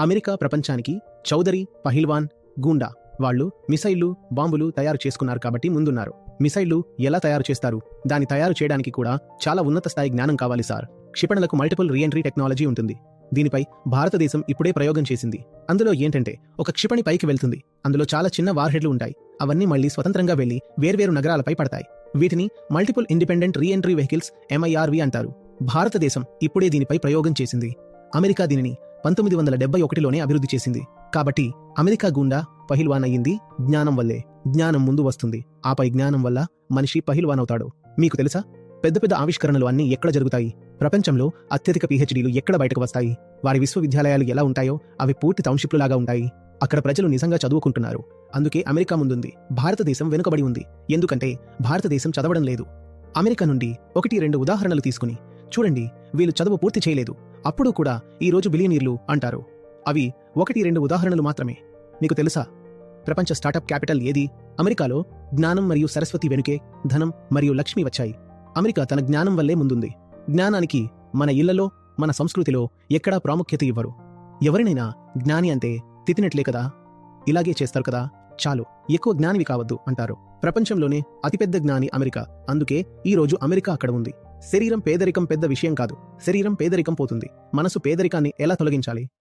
America ప్రపంచానికి చౌదరి పహిల్వాన్ గూండా వాళ్ళు మిసైళ్ళు బాంబులు తయారు చేసుకున్నారు కాబట్టి ముందున్నారు. మిసైళ్ళు ఎలా తయారు చేస్తారు? దాన్ని తయారు చేయడానికి కూడా చాలా ఉన్నత స్థాయి జ్ఞానం కావాలి సార్. క్షిపణులకు మల్టిపుల్ రీఎంట్రీ టెక్నాలజీ ఉంటుంది. దీనిపై భారతదేశం ఇప్పుడే ప్రయోగం చేసింది. అందులో ఏంటంటే ఒక క్షిపణి పైకి వెళ్తుంది. అందులో చాలా చిన్న వార్హెడ్లు ఉంటాయి. అవన్నీ మళ్ళీ స్వతంత్రంగా వెళ్ళి వేర్వేరు నగరాలపై పడతాయి. వీటిని multiple independent reentry vehicles MIRV అంటారు. భారతదేశం ఇప్పుడే దీనిపై ప్రయోగం చేసింది. అమెరికా దీనిని పంతొమ్మిది వందల డెబ్బై ఒకటిలోనే అభివృద్ధి చేసింది. కాబట్టి అమెరికా గుండా పహిల్వాన్ అయ్యింది. జ్ఞానం వల్లే జ్ఞానం ముందు వస్తుంది. ఆపై జ్ఞానం వల్ల మనిషి పహిల్వాన్ అవుతాడు. మీకు తెలుసా? పెద్ద పెద్ద ఆవిష్కరణలు అన్నీ ఎక్కడ జరుగుతాయి? ప్రపంచంలో అత్యధిక పిహెచ్డీలు ఎక్కడ బయటకు వస్తాయి? వారి విశ్వవిద్యాలయాలు ఎలా ఉంటాయో అవి పూర్తి టౌన్షిప్లు లాగా ఉంటాయి. అక్కడ ప్రజలు నిజంగా చదువుకుంటున్నారు. అందుకే అమెరికా ముందుంది. భారతదేశం వెనుకబడి ఉంది. ఎందుకంటే భారతదేశం చదవడం లేదు. అమెరికా నుండి ఒకటి రెండు ఉదాహరణలు తీసుకుని చూడండి. వీళ్ళు చదువు పూర్తి చేయలేదు. అప్పుడు కూడా ఈ రోజు బిలియనీర్లు అంటారు. అవి ఒకటి రెండు ఉదాహరణలు మాత్రమే. మీకు తెలుసా? ప్రపంచ స్టార్టప్ క్యాపిటల్ ఏది? అమెరికాలో జ్ఞానం మరియు సరస్వతి వెనుకే ధనం మరియు లక్ష్మి వచ్చాయి. అమెరికా తన జ్ఞానం వల్లే ముందుంది. జ్ఞానానికి మన ఇళ్ళలో మన సంస్కృతిలో ఎక్కడా ప్రాముఖ్యత ఇవ్వరు. ఎవరినైనా జ్ఞాని అంటే తితినట్లే కదా? ఇలాగే చేస్తారు కదా? చాలు ఎక్కువ జ్ఞానివి కావద్దు అంటారు. ప్రపంచంలోనే అతిపెద్ద జ్ఞాని అమెరికా. అందుకే ఈ రోజు అమెరికా అక్కడ ఉంది. శరీరం పేదరికం పెద్ద విషయం కాదు. శరీరం పేదరికం పోతుంది. మనసు పేదరికాన్ని ఎలా తొలగించాలి?